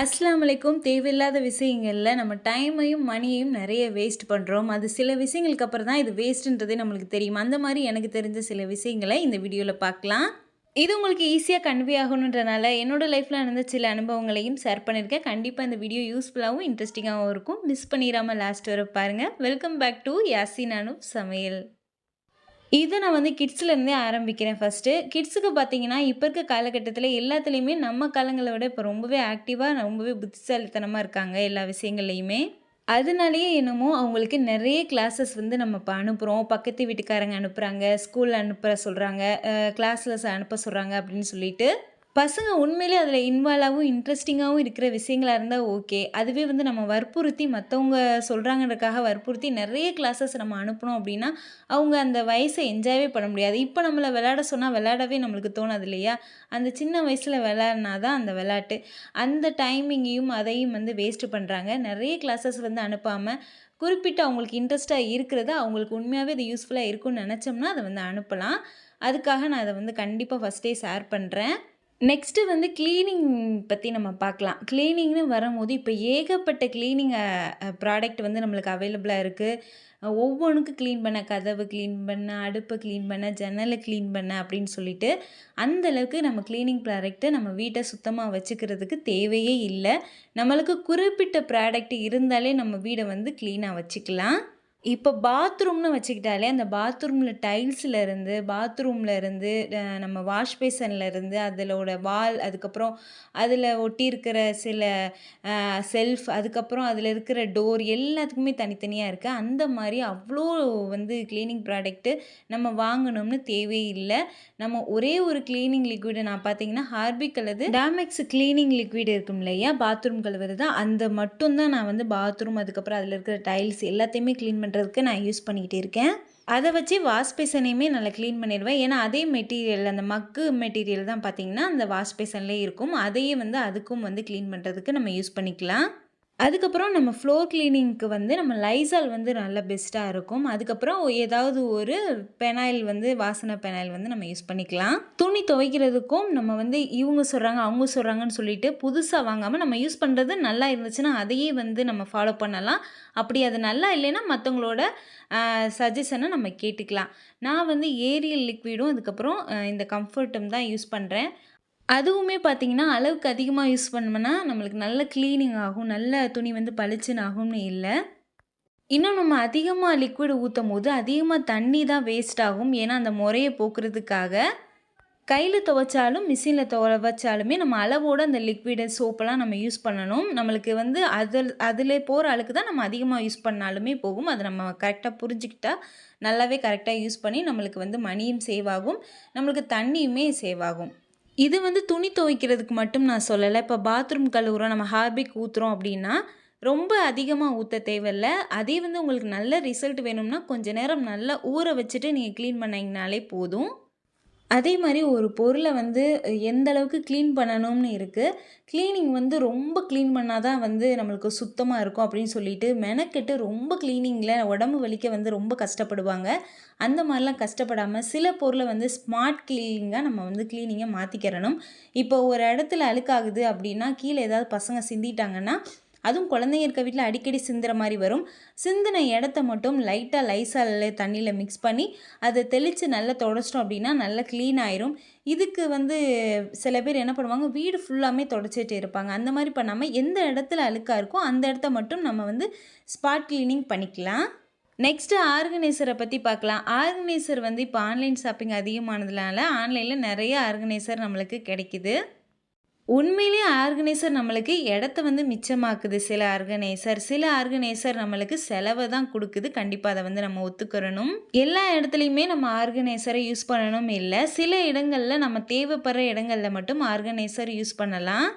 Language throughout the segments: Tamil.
அஸ்லாமலைக்கும் தேவையில்லாத விஷயங்களில் நம்ம டைமையும் மணியையும் நிறைய வேஸ்ட் பண்ணுறோம் அது சில விஷயங்களுக்கு அப்புறம் தான் இது வேஸ்ட்டுன்றதே நம்மளுக்கு தெரியும். அந்த மாதிரி எனக்கு தெரிஞ்ச சில விஷயங்களை இந்த வீடியோவில் பார்க்கலாம். இது உங்களுக்கு ஈஸியாக கன்வே ஆகணுன்றனால என்னோட லைஃப்பில் நடந்த சில அனுபவங்களையும் ஷேர் பண்ணியிருக்கேன். கண்டிப்பாக இந்த வீடியோ யூஸ்ஃபுல்லாகவும் இன்ட்ரெஸ்டிங்காகவும் இருக்கும். மிஸ் பண்ணிடாமல் லாஸ்ட் வரை பாருங்கள் welcome back to Yasin Anu Samayal. இதை நான் வந்து கிட்ஸ்லேருந்தே ஆரம்பிக்கிறேன் ஃபஸ்ட்டு கிட்ஸுக்கு பார்த்தீங்கன்னா இப்போ இருக்க காலகட்டத்தில் எல்லாத்துலேயுமே நம்ம காலங்களை விட இப்போ ரொம்பவே ஆக்டிவாக ரொம்பவே புத்திசாலித்தனமாக இருக்காங்க எல்லா விஷயங்கள்லையுமே. அதனாலேயே என்னமோ அவங்களுக்கு நிறைய கிளாஸஸ் வந்து நம்ம இப்போ அனுப்புகிறோம் பக்கத்து வீட்டுக்காரங்க அனுப்புகிறாங்க ஸ்கூலில் அனுப்புகிற சொல்கிறாங்க கிளாஸில் அனுப்ப சொல்கிறாங்க அப்படின்னு சொல்லிட்டு பசங்க உண்மையிலே அதில் இன்வால்வாகவும் இன்ட்ரெஸ்டிங்காகவும் இருக்கிற விஷயங்களா இருந்தால் ஓகே அதுவே வந்து நம்ம வற்புறுத்தி மற்றவங்க சொல்கிறாங்கன்றக்காக வற்புறுத்தி நிறைய கிளாஸஸ் நம்ம அனுப்பினோம் அப்படின்னா அவங்க அந்த வயசை என்ஜாயவே பண்ண முடியாது. இப்போ நம்மளை விளையாட சொன்னால் விளையாடவே நம்மளுக்கு தோணாது இல்லையா? அந்த சின்ன வயசில் விளையாடினா தான் அந்த விளையாட்டு. அந்த டைமிங்கையும் அதையும் வந்து வேஸ்ட்டு பண்ணுறாங்க நிறைய கிளாஸஸ் வந்து அனுப்பாமல் குறிப்பிட்ட அவங்களுக்கு இன்ட்ரெஸ்ட்டாக இருக்கிறத அவங்களுக்கு உண்மையாகவே அது யூஸ்ஃபுல்லாக இருக்கும்னு நினச்சோம்னா அதை வந்து அனுப்பலாம். அதுக்காக நான் அதை வந்து கண்டிப்பாக ஃபஸ்ட்டே ஷேர் பண்ணுறேன் நெக்ஸ்ட்டு வந்து க்ளீனிங் பற்றி நம்ம பார்க்கலாம். க்ளீனிங்னு வரும்போது இப்போ ஏகப்பட்ட க்ளீனிங் ப்ராடக்ட் வந்து நம்மளுக்கு அவைலபிளாக இருக்குது ஒவ்வொன்றுக்கும் க்ளீன் பண்ண கதவு க்ளீன் பண்ண அடுப்பை க்ளீன் பண்ண ஜன்னலை க்ளீன் பண்ண அப்படின்னு சொல்லிட்டு அந்தளவுக்கு நம்ம க்ளீனிங் ப்ராடக்ட்டை நம்ம வீட்டை சுத்தமாக வச்சுக்கிறதுக்கு தேவையே இல்லை. நம்மளுக்கு குறிப்பிட்ட ப்ராடக்ட் இருந்தாலே நம்ம வீடை வந்து க்ளீனாக வச்சுக்கலாம். இப்போ பாத்ரூம்னு வச்சுக்கிட்டாலே அந்த பாத்ரூமில் டைல்ஸில் இருந்து பாத்ரூமில் இருந்து நம்ம வாஷ் பேசனில் இருந்து அதிலோட வால் அதுக்கப்புறம் அதில் ஒட்டி இருக்கிற சில செல்ஃப் அதுக்கப்புறம் அதில் இருக்கிற டோர் எல்லாத்துக்குமே தனித்தனியாக இருக்குது அந்த மாதிரி அவ்வளோ வந்து க்ளீனிங் ப்ராடக்ட்டு நம்ம வாங்கணும்னு தேவையில்லை நம்ம ஒரே ஒரு க்ளீனிங் லிக்விடை நான் பார்த்தீங்கன்னா ஹார்பிக் அல்லது டாமெக்ஸ் க்ளீனிங் லிக்விட் இருக்கும் இல்லையா? பாத்ரூம் கழுவுறது அந்த மட்டும்தான் நான் வந்து பாத்ரூம் அதுக்கப்புறம் அதில் இருக்கிற டைல்ஸ் எல்லாத்தையுமே க்ளீன் பண்ணுறதுக்கு நான் யூஸ் பண்ணிக்கிட்டு இருக்கேன். அதை வச்சு வாஷ் பேசனையுமே நல்லா க்ளீன் பண்ணிடுவேன். ஏன்னா அதே மெட்டீரியல் அந்த மக்கு மெட்டீரியல் தான் பார்த்தீங்கன்னா அந்த வாஷ் பேசன்லேயே இருக்கும். அதையே வந்து அதுக்கும் வந்து க்ளீன் பண்ணுறதுக்கு நம்ம யூஸ் பண்ணிக்கலாம். அதுக்கப்புறம் நம்ம ஃப்ளோர் க்ளீனிங்க்கு வந்து நம்ம லைசால் வந்து நல்ல பெஸ்ட்டாக இருக்கும். அதுக்கப்புறம் ஏதாவது ஒரு பெனாயில் வந்து வாசனை பெனாயில் வந்து நம்ம யூஸ் பண்ணிக்கலாம். துணி துவைக்கிறதுக்கும் நம்ம வந்து இவங்க சொல்கிறாங்க அவங்க சொல்கிறாங்கன்னு சொல்லிட்டு புதுசாக வாங்காமல் நம்ம யூஸ் பண்ணுறது நல்லா இருந்துச்சுன்னா அதையே வந்து நம்ம ஃபாலோ பண்ணலாம். அப்படி அது நல்லா இல்லைன்னா மற்றவங்களோட சஜஷனை நம்ம கேட்டுக்கலாம். நான் வந்து ஏரியல் லிக்விடும் அதுக்கப்புறம் இந்த கம்ஃபர்ட்டும் தான் யூஸ் பண்ணுறேன் அதுவுமே பார்த்தீங்கன்னா அளவுக்கு அதிகமாக யூஸ் பண்ணோம்னா நம்மளுக்கு நல்ல க்ளீனிங் ஆகும் நல்ல துணி வந்து பளிச்சுன்னு ஆகும்னு இல்லை. இன்னும் நம்ம அதிகமாக லிக்விட் ஊற்றும் போது அதிகமாக தண்ணி தான் வேஸ்ட் ஆகும். ஏன்னா அந்த முறையை போக்குறதுக்காக கையில் துவைச்சாலும் மிஷினில் துவைச்சாலுமே நம்ம அளவோடு அந்த லிக்விடு சோப்பெல்லாம் நம்ம யூஸ் பண்ணணும். நம்மளுக்கு வந்து அதில் அதில் போகிற அழுக்கு தான் நம்ம அதிகமாக யூஸ் பண்ணாலுமே போகும். அதை நம்ம கரெக்டாக புரிஞ்சுக்கிட்டா நல்லாவே கரெக்டாக யூஸ் பண்ணி நம்மளுக்கு வந்து மணியும் சேவ் ஆகும். நம்மளுக்கு தண்ணியுமே சேவ் ஆகும். இது வந்து துணி துவைக்கிறதுக்கு மட்டும் நான் சொல்லலை. இப்போ பாத்ரூம் கழுவுறோம் நம்ம ஹார்பிக் ஊற்றுறோம் அப்படின்னா ரொம்ப அதிகமாக ஊற்ற தேவையில்ல. அதே வந்து உங்களுக்கு நல்ல ரிசல்ட் வேணும்னா கொஞ்ச நேரம் நல்லா ஊற வச்சுட்டு நீங்கள் க்ளீன் பண்ணிங்கனாலே போதும். அதே மாதிரி ஒரு பொருளை வந்து எந்த அளவுக்கு க்ளீன் பண்ணணும்னு இருக்குது க்ளீனிங் வந்து ரொம்ப க்ளீன் பண்ணால் தான் வந்து நம்மளுக்கு சுத்தமாக இருக்கும் அப்படின்னு சொல்லிட்டு மெனக்கெட்டு ரொம்ப க்ளீனிங்கில் உடம்பு வலிக்க வந்து ரொம்ப கஷ்டப்படுவாங்க. அந்த மாதிரிலாம் கஷ்டப்படாமல் சில பொருளை வந்து ஸ்மார்ட் க்ளீனிங்காக நம்ம வந்து க்ளீனிங்கை மாற்றிக்கிறணும் இப்போ ஒரு இடத்துல அழுக்காகுது அப்படின்னா கீழே ஏதாவது பசங்க சிந்திட்டாங்கன்னா அதுவும் குழந்தைங்க இருக்க வீட்டில் அடிக்கடி சிந்துற மாதிரி வரும். சிந்தின இடத்த மட்டும் லைட்டாக லைசால் தண்ணியில் மிக்ஸ் பண்ணி அதை தெளித்து நல்லா தொடச்சிட்டோம் அப்படின்னா நல்லா க்ளீன் ஆயிரும். இதுக்கு வந்து சில பேர் என்ன பண்ணுவாங்க வீடு ஃபுல்லாமே தொடச்சிட்டு இருப்பாங்க. அந்த மாதிரி பண்ணாமல் எந்த இடத்துல அழுக்காக இருக்கோ அந்த இடத்த மட்டும் நம்ம வந்து ஸ்பாட் க்ளீனிங் பண்ணிக்கலாம். நெக்ஸ்ட்டு ஆர்கனைசரை பற்றி பார்க்கலாம். ஆர்கனைசர் வந்து இப்போ ஆன்லைன் ஷாப்பிங் அதிகமானதுனால ஆன்லைனில் நிறைய ஆர்கனைசர் நம்மளுக்கு கிடைக்குது. உண்மையிலேயே ஆர்கனைசர் நம்மளுக்கு இடத்த வந்து மிச்சமாக்குது. சில ஆர்கனைசர் சில ஆர்கனைசர் நம்மளுக்கு செலவை தான் கொடுக்குது. கண்டிப்பாக அதை வந்து நம்ம ஒத்துக்கிறணும். எல்லா இடத்துலையுமே நம்ம ஆர்கனைசரை யூஸ் பண்ணணும் இல்லை. சில இடங்களில் நம்ம தேவைப்படுற இடங்களில் மட்டும் ஆர்கனைசர் யூஸ் பண்ணலாம்.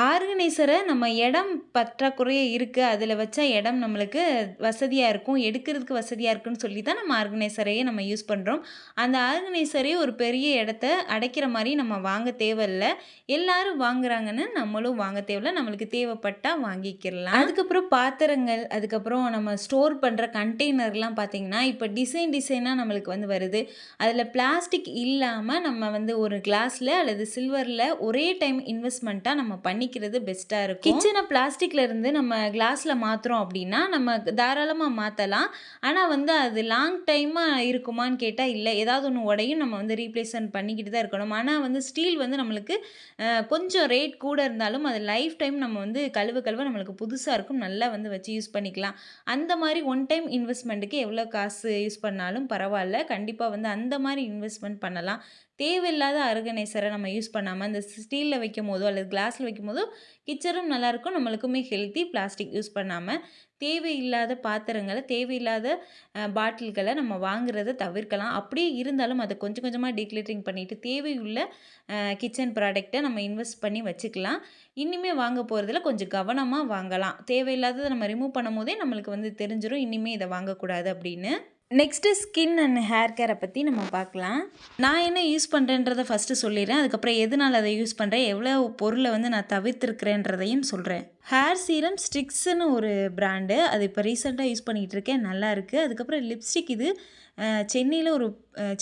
ஆர்கனைசரை நம்ம இடம் பற்றாக்குறையே இருக்குது அதில் வச்சா இடம் நம்மளுக்கு வசதியாக இருக்கும். எடுக்கிறதுக்கு வசதியாக இருக்குன்னு சொல்லி தான் நம்ம ஆர்கனைசரையே நம்ம யூஸ் பண்ணுறோம் அந்த ஆர்கனைசரே ஒரு பெரிய இடத்த அடைக்கிற மாதிரி நம்ம வாங்க தேவையில்லை. எல்லாரும் வாங்குறாங்கன்னு நம்மளும் வாங்க தேவையில்ல. நம்மளுக்கு தேவைப்பட்டால் வாங்கிக்கிறலாம் அதுக்கப்புறம் பாத்திரங்கள் அதுக்கப்புறம் நம்ம ஸ்டோர் பண்ணுற கண்டெய்னர்லாம் பார்த்திங்கன்னா இப்போ டிசைன் டிசைனாக நம்மளுக்கு வந்து வருது. அதில் பிளாஸ்டிக் இல்லாமல் நம்ம வந்து ஒரு கிளாஸில் அல்லது சில்வரில் ஒரே டைம் இன்வெஸ்ட்மெண்ட்டாக நம்ம பண்ணி பண்ணிக்கிறது பெஸ்ட்டாக இருக்கும். கிச்சனை பிளாஸ்டிக்ல இருந்து நம்ம கிளாஸில் மாற்றுறோம் அப்படின்னா நம்ம தாராளமாக மாற்றலாம் ஆனால் வந்து அது லாங் டைமாக இருக்குமான்னு கேட்டால் இல்லை. ஏதாவது ஒன்று உடையும் நம்ம வந்து ரீப்ளேஸ்மெண்ட் பண்ணிக்கிட்டு தான் இருக்கணும். ஆனால் வந்து ஸ்டீல் வந்து நம்மளுக்கு கொஞ்சம் ரேட் கூட இருந்தாலும் அது லைஃப் டைம் நம்ம வந்து கழுவ கழுவ நம்மளுக்கு புதுசாக இருக்கும். நல்லா வந்து வச்சு யூஸ் பண்ணிக்கலாம். அந்த மாதிரி ஒன் டைம் இன்வெஸ்ட்மெண்ட்டுக்கு எவ்வளோ காசு யூஸ் பண்ணாலும் பரவாயில்ல. கண்டிப்பாக வந்து அந்த மாதிரி இன்வெஸ்ட்மெண்ட் பண்ணலாம். தேவையில்லாத ஆர்கனைசரை நம்ம யூஸ் பண்ணாமல் அந்த ஸ்டீலில் வைக்கும் போதோ அல்லது கிளாஸில் வைக்கும் போதோ கிச்சனும் நல்லாயிருக்கும் நம்மளுக்குமே ஹெல்த்தி பிளாஸ்டிக் யூஸ் பண்ணாமல் தேவையில்லாத பாத்திரங்களை தேவையில்லாத பாட்டில்களை நம்ம வாங்குறத தவிர்க்கலாம். அப்படியே இருந்தாலும் அதை கொஞ்சம் கொஞ்சமாக டீக்ளிட்டரிங் பண்ணிவிட்டு தேவையுள்ள கிச்சன் ப்ராடக்டை நம்ம இன்வெஸ்ட் பண்ணி வச்சுக்கலாம். இனிமேல் வாங்க போகிறதுல கொஞ்சம் கவனமாக வாங்கலாம். தேவையில்லாததை நம்ம ரிமூவ் பண்ணும் போதே நம்மளுக்கு வந்து தெரிஞ்சிடும் இனிமே இதை வாங்கக்கூடாது அப்படின்னு. நெக்ஸ்ட்டு ஸ்கின் அண்ட் ஹேர் கேரை பற்றி நம்ம பார்க்கலாம். நான் என்ன யூஸ் பண்ணுறேன்றதை ஃபஸ்ட்டு சொல்லிடுறேன். அதுக்கப்புறம் எதனால் அதை யூஸ் பண்ணுறேன் எவ்வளோ பொருளை வந்து நான் தவிர்த்திருக்கிறேன்றதையும் சொல்கிறேன் ஹேர் சீரம் ஸ்டிக்ஸ்னு ஒரு பிராண்டு அது இப்போ ரீசெண்டாக யூஸ் பண்ணிகிட்டு இருக்கேன். நல்லா இருக்குது அதுக்கப்புறம் லிப்ஸ்டிக் இது சென்னையில் ஒரு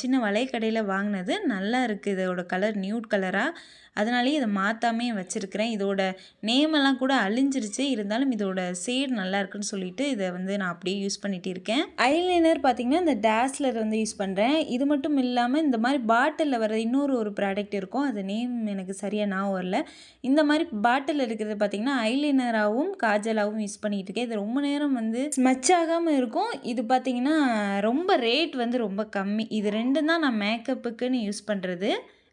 சின்ன வளைக்கடையில் வாங்கினது. நல்லா இருக்குது இதோட கலர் நியூட் கலராக அதனாலேயே இதை மாற்றாமே வச்சுருக்கிறேன். இதோட நேமெல்லாம் கூட அழிஞ்சிருச்சு. இருந்தாலும் இதோட சேடு நல்லா இருக்குன்னு சொல்லிட்டு இதை வந்து நான் அப்படியே யூஸ் பண்ணிகிட்டு இருக்கேன். ஐலைனர் பார்த்திங்கன்னா இந்த டேஸ்லர் வந்து யூஸ் பண்ணுறேன் இது மட்டும் இல்லாமல் இந்த மாதிரி பாட்டிலில் வர இன்னொரு ஒரு ப்ராடக்ட் இருக்கும். அது நேம் எனக்கு சரியாக நான் வரல. இந்த மாதிரி பாட்டில் இருக்கிறது பார்த்திங்கன்னா ஐலைனராகவும் காஜலாகவும் யூஸ் பண்ணிகிட்டு இருக்கேன். இது ரொம்ப நேரம் வந்து ஸ்மச் ஆகாமல் இருக்கும். இது பார்த்தீங்கன்னா ரொம்ப ரேட் வந்து ரொம்ப கம்மி. இது ரெண்டும் தான் நான் மேக்கப்புக்குன்னு யூஸ் பண்ணுறது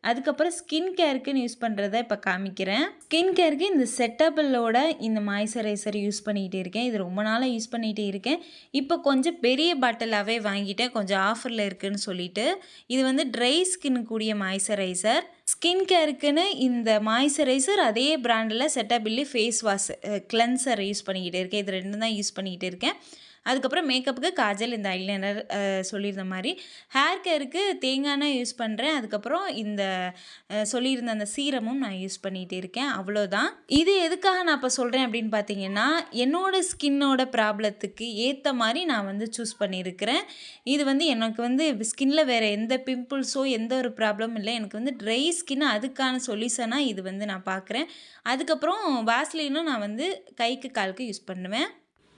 அதுக்கப்புறம் ஸ்கின் கேருக்குன்னு யூஸ் பண்ணுறத இப்போ காமிக்கிறேன். ஸ்கின் கேருக்கு இந்த செட்டபிளோட இந்த மாய்ஸ்சரைசர் யூஸ் பண்ணிகிட்டு இருக்கேன். இது ரொம்ப நாளாக யூஸ் பண்ணிகிட்டு இருக்கேன். இப்போ கொஞ்சம் பெரிய பாட்டிலாகவே வாங்கிட்டேன். கொஞ்சம் ஆஃபரில் இருக்குதுன்னு சொல்லிட்டு. இது வந்து ட்ரை ஸ்கின் கூடிய மாய்ஸ்சரைசர் ஸ்கின் கேருக்குன்னு இந்த மாய்ஸ்சரைசர் அதே பிராண்டில் Cetaphil face wash cleanser use பண்ணிக்கிட்டு இருக்கேன். இது ரெண்டும் தான் யூஸ் பண்ணிக்கிட்டு இருக்கேன். அதுக்கப்புறம் மேக்கப்புக்கு காஜல் இந்த ஐலைனர் சொல்லியிருந்த மாதிரி. ஹேர் கேருக்கு தேங்காய் எண்ணெய் யூஸ் பண்ணுறேன் அதுக்கப்புறம் இந்த சொல்லியிருந்த அந்த சீரமும் நான் யூஸ் பண்ணிகிட்டு இருக்கேன். அவ்வளோதான். இது எதுக்காக நான் இப்போ சொல்கிறேன் அப்படின்னு பார்த்தீங்கன்னா என்னோடய ஸ்கின்னோட ப்ராப்ளத்துக்கு ஏற்ற மாதிரி நான் வந்து சூஸ் பண்ணியிருக்கிறேன். இது வந்து எனக்கு வந்து ஸ்கின்ல வேறு எந்த பிம்பிள்ஸோ எந்த ஒரு ப்ராப்ளமும் இல்லை. எனக்கு வந்து ட்ரை ஸ்கின் அதுக்கான சொல்யூஷனாக இது வந்து நான் பார்க்குறேன் அதுக்கப்புறம் வாஸ்லினும் நான் வந்து கைக்கு காலுக்கு யூஸ் பண்ணுவேன்.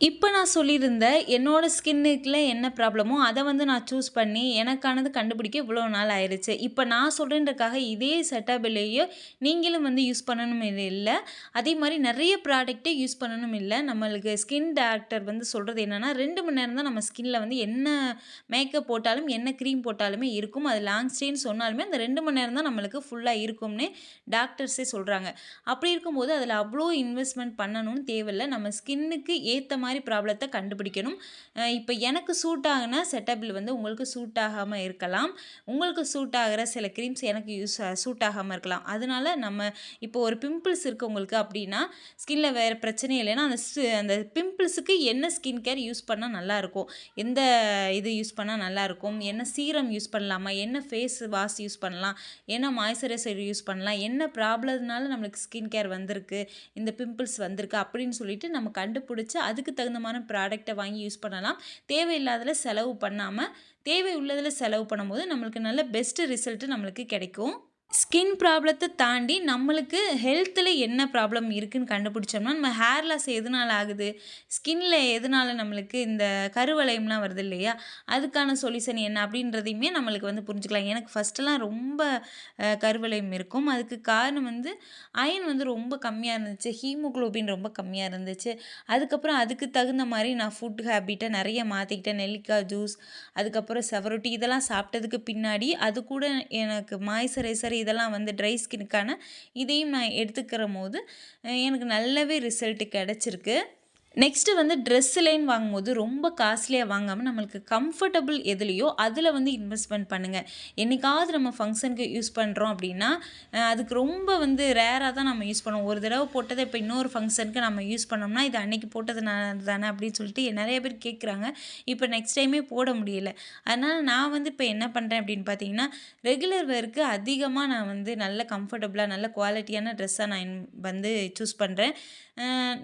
இப்போ நான் சொல்லியிருந்த என்னோடய ஸ்கின்னுக்குள்ள என்ன ப்ராப்ளமோ அதை வந்து நான் சூஸ் பண்ணி எனக்கானது கண்டுபிடிக்க இவ்வளோ நாள் ஆயிடுச்சு இப்போ நான் சொல்கிறேன்றக்காக இதே செட்டப்லேயே நீங்களும் வந்து யூஸ் பண்ணணும் இல்லை. அதே மாதிரி நிறைய ப்ராடக்ட்டே யூஸ் பண்ணணும் இல்லை. நம்மளுக்கு ஸ்கின் டாக்டர் வந்து சொல்கிறது என்னென்னா ரெண்டு மணி நேரம் தான் நம்ம ஸ்கின்னில் வந்து என்ன மேக்கப் போட்டாலும் என்ன க்ரீம் போட்டாலுமே இருக்கும். அது லாங் ஸ்டேன்னு சொன்னாலுமே அந்த ரெண்டு மணி நேரம் தான் நம்மளுக்கு ஃபுல்லாக இருக்கும்னு டாக்டர்ஸே சொல்கிறாங்க அப்படி இருக்கும்போது அதில் அவ்வளோ இன்வெஸ்ட்மெண்ட் பண்ணணும்னு தேவையில்லை. நம்ம ஸ்கின்னுக்கு ஏற்ற மாதிரி ப்ராப்ளத்தை கண்டுபிடிக்கணும். இப்போ எனக்கு சூட் ஆகின செட்டபிள் வந்து உங்களுக்கு சூட் ஆகாமல் இருக்கலாம். உங்களுக்கு சூட் ஆகிற சில க்ரீம்ஸ் எனக்கு யூஸ் சூட் ஆகாமல் இருக்கலாம். அதனால நம்ம இப்போ ஒரு பிம்பிள்ஸ் இருக்குது உங்களுக்கு அப்படின்னா ஸ்கின்ல வேறு பிரச்சனை இல்லைன்னா அந்த அந்த பிம்பிள்ஸுக்கு என்ன ஸ்கின் கேர் யூஸ் பண்ணால் நல்லாயிருக்கும் எந்த இது யூஸ் பண்ணால் நல்லாயிருக்கும் என்ன சீரம் யூஸ் பண்ணலாமா? என்ன ஃபேஸ் வாஷ் யூஸ் பண்ணலாம்? என்ன மாய்ஸ்சரைசர் யூஸ் பண்ணலாம்? என்ன ப்ராப்ளம்னால நம்மளுக்கு ஸ்கின் கேர் வந்திருக்கு? இந்த பிம்பிள்ஸ் வந்திருக்கு அப்படின்னு சொல்லிட்டு நம்ம கண்டுபிடிச்சி அதுக்கு தகுந்தமான ப்ராடக்டை வாங்கி யூஸ் பண்ணலாம். தேவையில்லாததில் செலவு பண்ணாமல் தேவை உள்ளதில் செலவு பண்ணும்போது நம்மளுக்கு நல்ல பெஸ்ட்டு ரிசல்ட்டு நம்மளுக்கு கிடைக்கும். ஸ்கின் ப்ராப்ளத்தை தாண்டி நம்மளுக்கு ஹெல்த்தில் என்ன ப்ராப்ளம் இருக்குதுன்னு கண்டுபிடிச்சோம்னா நம்ம ஹேர் லாஸ் எதனால ஆகுது? ஸ்கின்ல எதனால நம்மளுக்கு இந்த கருவளையம்லாம் வருது இல்லையா? அதுக்கான சொல்யூஷன் என்ன? அப்படின்றதையுமே நம்மளுக்கு வந்து புரிஞ்சுக்கலாம். எனக்கு ஃபஸ்ட்டெல்லாம் ரொம்ப கருவளையம் இருக்கும். அதுக்கு காரணம் வந்து அயன் வந்து ரொம்ப கம்மியாக இருந்துச்சு. ஹீமோகுளோபின் ரொம்ப கம்மியாக இருந்துச்சு. அதுக்கப்புறம் அதுக்கு தகுந்த மாதிரி நான் ஃபுட் ஹேபிட்டை நிறைய மாற்றிக்கிட்டேன் நெல்லிக்காய் ஜூஸ் அதுக்கப்புறம் செவரொட்டி இதெல்லாம் சாப்பிட்டதுக்கு பின்னாடி அது கூட எனக்கு மாய்ஸ்சரைசர் இதெல்லாம் வந்து ட்ரை ஸ்கின்னுக்கான இதையும் நான் எடுத்துக்கிற போது எனக்கு நல்லாவே ரிசல்ட்டு கிடச்சிருக்கு. நெக்ஸ்ட்டு வந்து ட்ரெஸ்ஸுலேன்னு வாங்கும்போது ரொம்ப காஸ்ட்லியாக வாங்காமல் நம்மளுக்கு கம்ஃபர்டபுள் எதுலேயோ அதில் வந்து இன்வெஸ்ட்மெண்ட் பண்ணுங்கள் என்னைக்காவது நம்ம ஃபங்க்ஷனுக்கு யூஸ் பண்ணுறோம் அப்படின்னா அதுக்கு ரொம்ப வந்து ரேராக தான் நம்ம யூஸ் பண்ணுவோம். ஒரு தடவை போட்டதை இப்போ இன்னொரு ஃபங்க்ஷனுக்கு நம்ம யூஸ் பண்ணோம்னா இது அன்றைக்கி போட்டதுனால தானே அப்படின்னு சொல்லிட்டு நிறைய பேர் கேட்குறாங்க இப்போ நெக்ஸ்ட் டைமே போட முடியல. அதனால் நான் வந்து இப்போ என்ன பண்ணுறேன் அப்படின்னு பார்த்தீங்கன்னா ரெகுலர் வேருக்கு அதிகமாக நான் வந்து நல்ல கம்ஃபர்டபுளாக நல்ல குவாலிட்டியான ட்ரெஸ்ஸாக நான் வந்து சூஸ் பண்ணுறேன்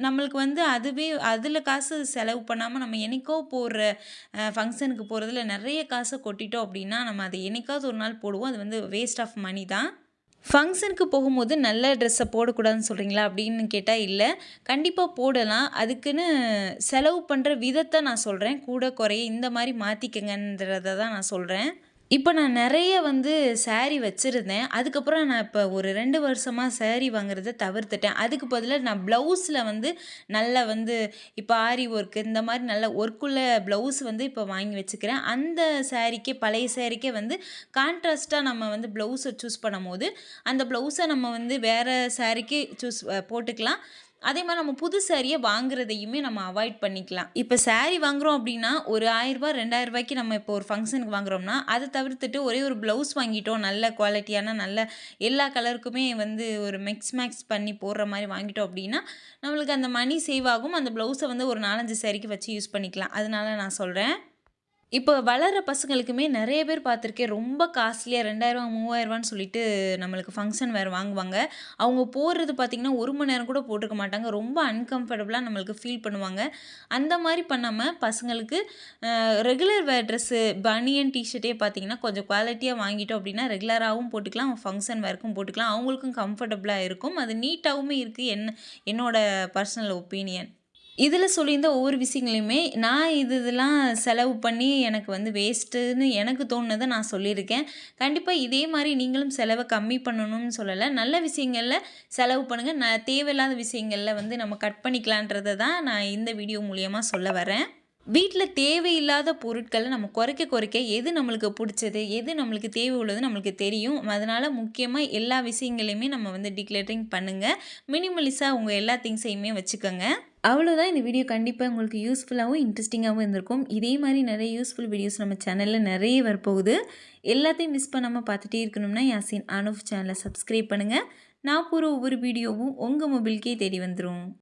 நம்மளுக்கு வந்து அதுவே அதில் காசு செலவு பண்ணாமல் நம்ம என்னைக்கோ போடுற ஃபங்க்ஷனுக்கு போகிறதுல நிறைய காசை கொட்டிட்டோம் அப்படின்னா நம்ம அதை என்னைக்காவது ஒரு நாள் போடுவோம். அது வந்து வேஸ்ட் ஆஃப் மணி தான். ஃபங்க்ஷனுக்கு போகும்போது நல்ல ட்ரெஸ்ஸை போடக்கூடாதுன்னு சொல்கிறீங்களா அப்படின்னு கேட்டால் இல்லை. கண்டிப்பாக போடலாம். அதுக்குன்னு செலவு பண்ணுற விதத்தை நான் சொல்கிறேன் கூட குறைய இந்த மாதிரி மாற்றிக்கங்கன்றதை தான் நான் சொல்கிறேன் இப்போ நான் நிறைய வந்து saree வச்சுருந்தேன். அதுக்கப்புறம் நான் இப்போ ஒரு ரெண்டு வருஷமாக saree வாங்குறத தவிர்த்துட்டேன். அதுக்கு பதிலாக நான் ப்ளவுஸில் வந்து நல்ல வந்து இப்போ ஆரி ஒர்க்கு இந்த மாதிரி நல்ல ஒர்க்குள்ள ப்ளவுஸ் வந்து இப்போ வாங்கி வச்சுக்கிறேன். அந்த சாரீக்கே பழைய சாரீக்கே வந்து கான்ட்ராஸ்ட்டாக நம்ம வந்து ப்ளவுஸை சூஸ் பண்ணும்போது அந்த ப்ளவுஸை நம்ம வந்து வேறு சாரீக்கு சூஸ் போட்டுக்கலாம். அதே மாதிரி நம்ம புது சாரியை வாங்குறதையுமே நம்ம அவாய்ட் பண்ணிக்கலாம். இப்போ saree வாங்குறோம் அப்படின்னா ஒரு ஆயிரரூபா ரெண்டாயிரம் ரூபாய்க்கு நம்ம இப்போ ஒரு ஃபங்க்ஷனுக்கு வாங்குறோம்னா அதை தவிர்த்துட்டு ஒரே ஒரு ப்ளவுஸ் வாங்கிட்டோம் நல்ல குவாலிட்டியான நல்ல எல்லா கலருக்குமே வந்து ஒரு மிக்ஸ் மேக்ஸ் பண்ணி போடுற மாதிரி வாங்கிட்டோம் அப்படின்னா நம்மளுக்கு அந்த மணி சேவ் ஆகும். அந்த ப்ளவுஸை வந்து ஒரு நாலஞ்சு சாரிக்கு வச்சு யூஸ் பண்ணிக்கலாம். அதனால நான் சொல்கிறேன் இப்போ வளர்கிற பசங்களுக்குமே நிறைய பேர் பார்த்துருக்கேன் ரொம்ப காஸ்ட்லியாக ரெண்டாயிரரூவா மூவாயிரரூவான்னு சொல்லிட்டு நம்மளுக்கு ஃபங்க்ஷன் வேறு வாங்குவாங்க. அவங்க போடுறது பார்த்திங்கன்னா ஒரு மணி நேரம் கூட போட்டிருக்க மாட்டாங்க. ரொம்ப அன்கம்ஃபர்டபுளாக நம்மளுக்கு ஃபீல் பண்ணுவாங்க. அந்த மாதிரி பண்ணாமல் பசங்களுக்கு ரெகுலர் வேர் ட்ரெஸ்ஸு பனியன் டிஷர்ட்டே பார்த்திங்கன்னா கொஞ்சம் குவாலிட்டியாக வாங்கிட்டோம் அப்படின்னா ரெகுலராகவும் போட்டுக்கலாம். ஃபங்க்ஷன் வேர்க்கும் போட்டுக்கலாம். அவங்களுக்கும் கம்ஃபர்டபுளாக இருக்கும். அது நீட்டாகவும் இருக்குது என்ன என்னோடய பர்சனல் ஒப்பீனியன் இதில் சொல்லியிருந்த ஒவ்வொரு விஷயங்களையுமே நான் இது இதெல்லாம் செலவு பண்ணி எனக்கு வந்து வேஸ்ட்டுன்னு எனக்கு தோணுனதை நான் சொல்லியிருக்கேன். கண்டிப்பாக இதே மாதிரி நீங்களும் செலவை கம்மி பண்ணணும்னு சொல்லலை. நல்ல விஷயங்களில் செலவு பண்ணுங்கள் ந தேவையில்லாத விஷயங்களில் வந்து நம்ம கட் பண்ணிக்கலான்றதை தான் நான் இந்த வீடியோ மூலியமாக சொல்ல வரேன். வீட்டில் தேவையில்லாத பொருட்களை நம்ம குறைக்க குறைக்க எது நம்மளுக்கு பிடிச்சது எது நம்மளுக்கு தேவை உள்ளது நம்மளுக்கு தெரியும். அதனால் முக்கியமாக எல்லா விஷயங்களையுமே நம்ம வந்து டிக்ளேரிங் பண்ணுங்கள் மினிமலிஸாக உங்கள் எல்லா திங்ஸையுமே வச்சுக்கோங்க. அவ்வளோதான் இந்த வீடியோ கண்டிப்பாக உங்களுக்கு யூஸ்ஃபுல்லாகவும் இன்ட்ரெஸ்டிங்காகவும் இருந்திருக்கும். இதே மாதிரி நிறைய யூஸ்ஃபுல் வீடியோஸ் நம்ம சேனலில் நிறைய வரப்போகுது. எல்லாத்தையும் மிஸ் பண்ணாமல் பார்த்துட்டே இருக்கணும்னா யாசின் அனுஃப் சேனலை சப்ஸ்கிரைப் பண்ணுங்கள் நான் போகிற ஒவ்வொரு வீடியோவும் உங்கள் மொபைலுக்கே தேடி வந்துடும்